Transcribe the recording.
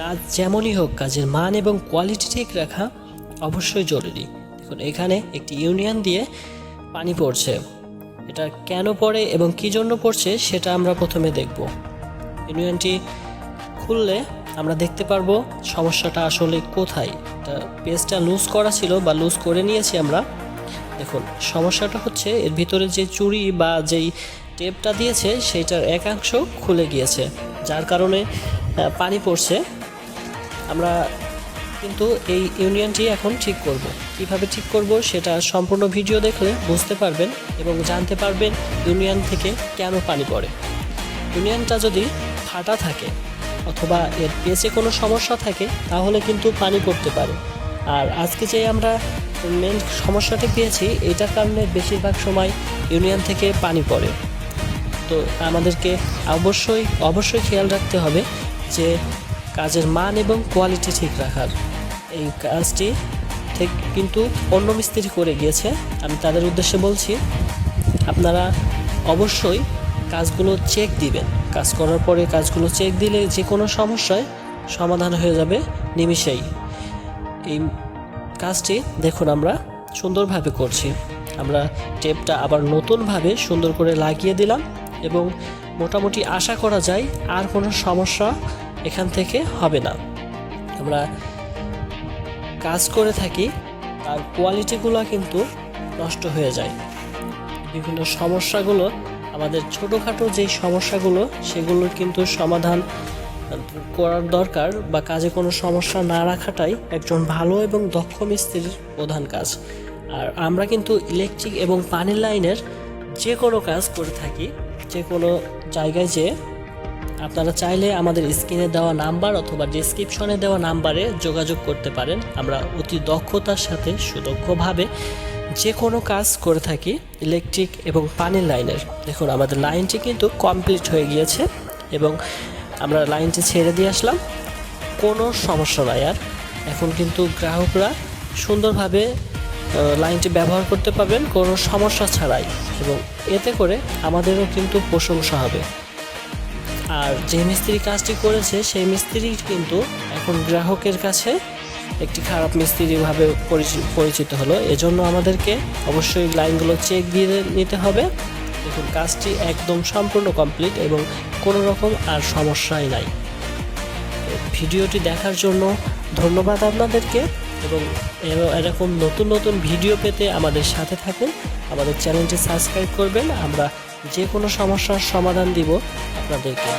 কাজ যেমনই হোক, কাজের মান এবং কোয়ালিটি ঠিক রাখা অবশ্যই জরুরি। দেখুন, এখানে একটি ইউনিয়ন দিয়ে পানি পড়ছে। এটা কেন পড়ে এবং কী জন্য পড়ছে সেটা আমরা প্রথমে দেখব। ইউনিয়নটি খুললে আমরা দেখতে পারব সমস্যাটা আসলে কোথায়। এটা পেজটা লুজ করা ছিল বা লুজ করে নিয়েছি আমরা। দেখুন, সমস্যাটা হচ্ছে এর ভিতরে যে চুরি বা যেই টেপটা দিয়েছে সেইটার একাংশ খুলে গিয়েছে, যার কারণে পানি পড়ছে। আমরা কিন্তু এই ইউনিয়নটি এখন ঠিক করব। কীভাবে ঠিক করব সেটা সম্পূর্ণ ভিডিও দেখলে বুঝতে পারবেন এবং জানতে পারবেন ইউনিয়ন থেকে কেন পানি পড়ে। ইউনিয়নটা যদি ফাটা থাকে অথবা এর পেছে কোনো সমস্যা থাকে, তাহলে কিন্তু পানি পড়তে পারে। আর আজকে যে আমরা মেন সমস্যাটি পেয়েছি, এটার কারণে বেশিরভাগ সময় ইউনিয়ন থেকে পানি পড়ে। তো আমাদেরকে অবশ্যই অবশ্যই খেয়াল রাখতে হবে যে কাজের মান এবং কোয়ালিটি ঠিক রাখার। এই কাজটি ঠিক কিন্তু অন্য মিস্ত্রি করে গিয়েছে। আমি তাদের উদ্দেশ্যে বলছি, আপনারা অবশ্যই কাজগুলো চেক দিবেন। কাজ করার পরে কাজগুলো চেক দিলে যে কোনো সমস্যায় সমাধান হয়ে যাবে নিমিষেই। এই কাজটি দেখুন আমরা সুন্দরভাবে করছি। আমরা টেপটা আবার নতুনভাবে সুন্দর করে লাগিয়ে দিলাম এবং মোটামুটি আশা করা যায় আর কোনো সমস্যা এখান থেকে হবে না। আমরা কাজ করে থাকি, তার কোয়ালিটিগুলো কিন্তু নষ্ট হয়ে যায়। বিভিন্ন সমস্যাগুলো, আমাদের ছোটোখাটো যেই সমস্যাগুলো, সেগুলোর কিন্তু সমাধান করার দরকার বা কাজে কোনো সমস্যা না রাখাটাই একজন ভালো এবং দক্ষ মিস্ত্রির প্রধান কাজ। আর আমরা কিন্তু ইলেকট্রিক এবং পানির লাইনের যে কোনো কাজ করে থাকি, যে কোনো জায়গায় যে আপনারা চাইলে আমাদের স্ক্রিনে দেওয়া নাম্বার অথবা ডেসক্রিপশনে দেওয়া নাম্বারে যোগাযোগ করতে পারেন। আমরা অতি দক্ষতার সাথে সুদক্ষভাবে যে কোনো কাজ করে থাকি ইলেকট্রিক এবং পানির লাইনের। দেখুন, আমাদের লাইনটি কিন্তু কমপ্লিট হয়ে গিয়েছে এবং আমরা লাইনটি ছেড়ে দিয়ে আসলাম। কোনো সমস্যা নাই আর। এখন কিন্তু গ্রাহকরা সুন্দরভাবে লাইনটি ব্যবহার করতে পারবেন, কোনো সমস্যা ছাড়াই। এবং এতে করে আমাদেরও কিন্তু প্রশংসা হবে। আর যে মিস্ত্রি কাজটি করেছে, সেই মিস্ত্রি কিন্তু এখন গ্রাহকের কাছে একটি খারাপ মিস্ত্রিভাবে পরিচি- পরিচিত হলো। এজন্য আমাদেরকে অবশ্যই লাইনগুলো চেক দিয়ে নিতে হবে। দেখুন, কাজটি একদম সম্পূর্ণ কমপ্লিট এবং কোনো রকম আর সমস্যাই নাই। ভিডিওটি দেখার জন্য ধন্যবাদ আপনাদেরকে। এবং এরকম নতুন নতুন ভিডিও পেতে আমাদের সাথে থাকুন। আমাদের চ্যানেলটি সাবস্ক্রাইব করবেন। আমরা যে কোনো সমস্যার সমাধান দিব আপনাদেরকে।